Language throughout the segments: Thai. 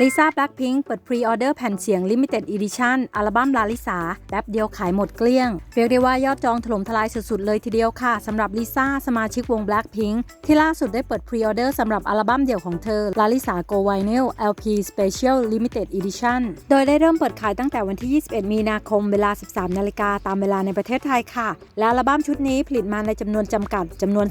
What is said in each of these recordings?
ลิซ่าแบล็ k พิง k เปิดพรีออเดอร์แผ่นเสียง Limited Edition อัลบั้มลาลิสาแป๊บเดียวขายหมดเกลี้ยง เรียกได้ว่ายอดจองถล่มทลายสุดๆเลยทีเดียวค่ะสำหรับลิซ่าสมาชิกวง Blackpink ที่ล่าสุดได้เปิดพรีออเดอร์สำหรับอัลบั้มเดี่ยวของเธอลาลิสา Go Vinyl LP Special Limited Edition โดยได้เริ่มเปิดขายตั้งแต่วันที่ 21 มีนาคมเวลา 13 นาฬิกาตามเวลาในประเทศไทยค่ะ และอัลบั้มชุดนี้ผลิตมาในจำนวนจำกัดจำนวน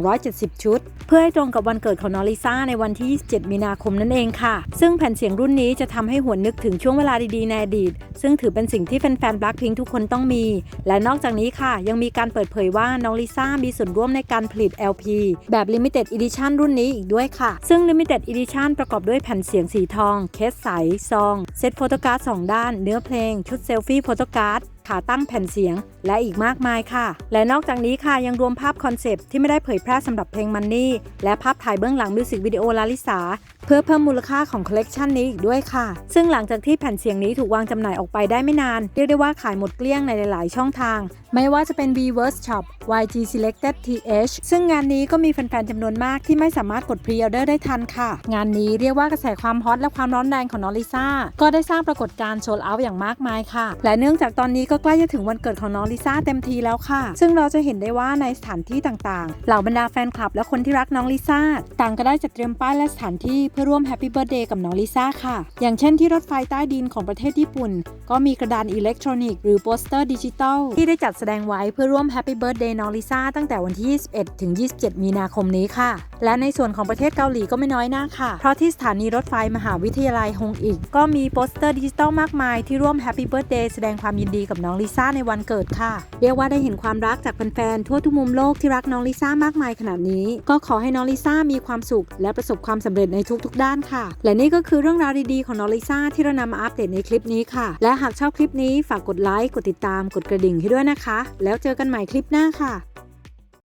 3,270 ชุด เพื่อให้ตรงกับวันเกิดของน้องลิซ่าในวันที่ 27 มีนาคมนั่นเองค่ะ ซึ่งผ่นเสียงรุ่นนี้จะทำให้หวนนึกถึงช่วงเวลาดีๆในอดีต ซึ่งถือเป็นสิ่งที่แฟนๆ Blackpink ทุกคนต้องมี และนอกจากนี้ค่ะ ยังมีการเปิดเผยว่าน้องลิซ่ามีส่วนร่วมในการผลิต LP แบบ Limited Edition รุ่นนี้อีกด้วยค่ะ ซึ่ง Limited Edition ประกอบด้วยแผ่นเสียงสีทอง เคสใสซอง เซตโฟโตการ์ดสองด้าน เนื้อเพลง ชุดเซลฟี่โฟโตการ์ด ขาตั้งแผ่นเสียง และอีกมากมายค่ะ และนอกจากนี้ค่ะยังรวมภาพคอนเซปต์ที่ไม่ได้เผยแพร่สำหรับเพลงมันนี่และภาพถ่ายเบื้องหลังมิวสิกวิดีโอลาลิสาเพื่อเพิ่มมูลค่าของคอลเลกชันนี้อีกด้วยค่ะ ซึ่งหลังจากที่แผ่นเสียงนี้ถูกวางจำหน่ายออกไปได้ไม่นาน เรียกได้ว่าขายหมดเกลี้ยงในหลาย ๆ ช่องทาง ไม่ว่าจะเป็น v v e r s e Shop YG Selected TH ซึ่งงานนี้ก็มีแฟน ๆ จำนวนมากที่ไม่สามารถกดพรีออเดอร์ได้ทันค่ะ งานนี้เรียกว่ากระแสความฮอตและความร้อนแรงของน้องลิซ่าก็ได้สร้างปรากฏการณ์โซลเอาอย่างมากมายค่ะ และเนื่องจากตอนนี้ก็ใกล้จะถึงวันเกิดของน้องลิซ่าเต็มทีแล้วค่ะ ซึ่งเราจะเห็นได้ว่าในสถานที่ต่างๆ เหล่าบรรดาแฟนคลับและคนที่รักน้องลิซ่าต่างก็ได้จัดเตรียมป้ายและสถานที่เพื่อร่วมแฮปปี้เบิร์ดเดย์กับน้องลิซ่าค่ะ อย่างเช่นที่รถไฟใต้ดินของประเทศญี่ปุ่น ก็มีกระดานอิเล็กทรอนิกส์หรือโปสเตอร์ดิจิตอลที่ได้จัดแสดงไว้เพื่อร่วมแฮปปี้เบิร์ดเดย์น้องลิซ่าตั้งแต่วันที่ 21 ถึง 27 มีนาคมนี้ค่ะ และในส่วนของประเทศเกาหลีก็ไม่น้อยหน้าค่ะ เพราะที่สถานีรถไฟมหาวิทยาลัยฮงอีกก็มีโปสเตอร์ดิจิตอลมากมายที่ร่วมแฮปปี้เบิร์ดเดย์แสดงความยินดีกับน้องลิซ่าในวันเกิดค่ะ เรียกว่าได้เห็นความรักจากแฟนๆทั่วทุกมุมโลกที่รักน้องลิซ่ามากมายขนาดนี้ ก็ขอให้น้องลิซ่ามีความสุข และประสบความสำเร็จในทุกๆ ด้านค่ะ และนี่ก็คือเรื่องราวดีๆของน้องลิซ่าที่เรานำมาอัปเดตในคลิปนี้ค่ะ และหากชอบคลิปนี้ฝากกดไลค์กดติดตามกดกระดิ่งให้ด้วยนะคะ แล้วเจอกันใหม่คลิปหน้าค่ะ